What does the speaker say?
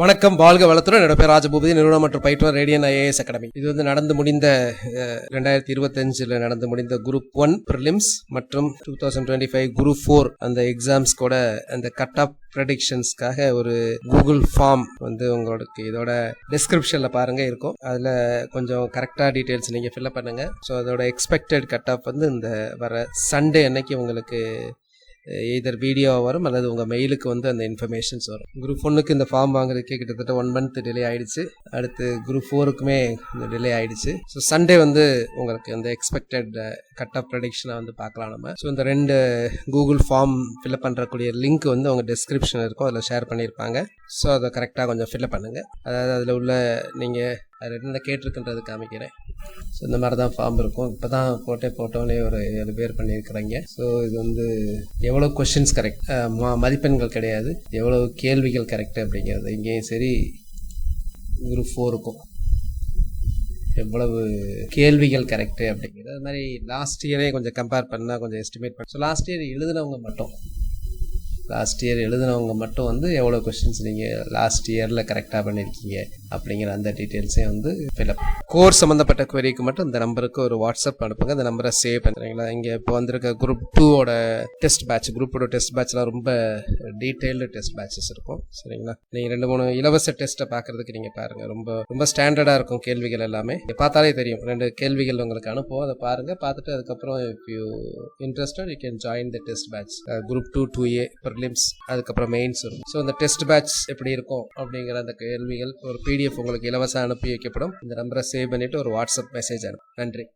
வணக்கம் வாழ்க வளத்துடன். என்னோட பேர் ராஜபூபதி நிறுவனம் மற்றும் பயிற்றுவர் ரேடியன் ஐஏஎஸ் அகாடமி. இது வந்து நடந்து முடிந்த ரெண்டாயிரத்தி இருபத்தஞ்சில் நடந்து முடிந்த குரூப் ஒன் ப்ரிலிம்ஸ் மற்றும் two thousand twenty five group four அந்த எக்ஸாம்ஸ் கூட அந்த கட் ஆஃப் ப்ரெடிக்ஷன்ஸ்க்காக ஒரு கூகுள் ஃபார்ம் வந்து உங்களுக்கு இதோட டிஸ்கிரிப்ஷனில் பாருங்க இருக்கும். அதில் கொஞ்சம் கரெக்டாக டீட்டெயில்ஸ் நீங்கள் ஃபில்அப் பண்ணுங்க. ஸோ அதோட எக்ஸ்பெக்டட் கட் ஆஃப் வந்து இந்த வர சண்டே அன்னைக்கு உங்களுக்கு எய்தர் வீடியோ வரும் அல்லது உங்கள் மெயிலுக்கு வந்து அந்த இன்ஃபர்மேஷன்ஸ் வரும். குரூப் ஒன்றுக்கு இந்த ஃபார்ம் வாங்குறதுக்கே கிட்டத்தட்ட ஒன் மந்த் டிலே ஆயிடுச்சு. அடுத்து குரூப் ஃபோருக்குமே இந்த டிலே ஆயிடுச்சு. ஸோ சண்டே வந்து உங்களுக்கு அந்த எக்ஸ்பெக்டட் கட் ஆஃப் ப்ரடிக்ஷனை வந்து பார்க்கலாம் நம்ம. ஸோ இந்த ரெண்டு கூகுள் ஃபார்ம் ஃபில்அப் பண்ணுறக்கூடிய லிங்க் வந்து உங்கள் டிஸ்கிரிப்ஷன் இருக்கும். அதில் ஷேர் பண்ணியிருப்பாங்க. ஸோ அதை கரெக்டாக கொஞ்சம் ஃபில்அப் பண்ணுங்கள் அதாவது அதில் உள்ள நீங்கள் அது என்ன கேட்டிருக்குன்றது காமிக்கிறேன். ஸோ இந்த மாதிரி தான் ஃபார்ம் இருக்கும். இப்போ தான் போட்டே போட்டோன்னே ஒரு ஏழு பேர் பண்ணியிருக்கிறாங்க. ஸோ இது வந்து எவ்வளோ கொஷின்ஸ் கரெக்ட் மதிப்பெண்கள் கிடையாது. எவ்வளோ கேள்விகள் கரெக்ட் அப்படிங்கிறது. இங்கேயும் சரி குரூப் ஃபோருக்கும் எவ்வளவு கேள்விகள் கரெக்டு அப்படிங்கிறது. அது மாதிரி லாஸ்ட் இயரே கொஞ்சம் கம்பேர் பண்ணால் கொஞ்சம் எஸ்டிமேட் பண்ண. ஸோ லாஸ்ட் இயர் எழுதினவங்க மட்டும். லாஸ்ட் இயர் எழுதினவங்க மட்டும் வந்து எவ்வளோ கொஷின்ஸ் நீங்கள் லாஸ்ட் இயரில் கரெக்டாக பண்ணியிருக்கீங்க அப்படிங்கிற அந்த டீட்டெயில்ஸையும் வந்து ஃபில்அப் கோர்ஸ் சம்மந்தப்பட்ட குவரிக்கு மட்டும் இந்த நம்பருக்கு ஒரு வாட்ஸ்அப் அனுப்புங்க. அந்த நம்பரை சேவ் பண்ணுறீங்களா இங்கே இப்போ வந்திருக்க குரூப் டூவோட டெஸ்ட் பேட்ச் குரூப்போட டெஸ்ட் பேட்ச்லாம் ரொம்ப டீட்டெயில்டு டெஸ்ட் பேட்சஸ் இருக்கும். சரிங்களா? நீங்கள் ரெண்டு மூணு இலவச டெஸ்ட்டை பார்க்குறதுக்கு நீங்கள் பாருங்கள் ரொம்ப ரொம்ப ஸ்டாண்டர்டாக இருக்கும் கேள்விகள் எல்லாமே. பார்த்தாலே தெரியும். ரெண்டு கேள்விகள் உங்களுக்கு அனுப்புவோம். அதை பாருங்கள் பார்த்துட்டு அதுக்கப்புறம் if you interested you can join the test batch group two two A prelims அதுக்கப்புறம் மெயின்ஸ் வரும். ஸோ அந்த டெஸ்ட் பேட்ச் எப்படி இருக்கும் அப்படிங்கிற அந்த கேள்விகள் ஒரு பிடிஎஃப் உங்களுக்கு இலவசம் அனுப்பி வைக்கப்படும். இந்த நம்பரை சேவ் பண்ணிட்டு ஒரு வாட்ஸ்அப் மெசேஜ் அனுப்பும் நன்றி.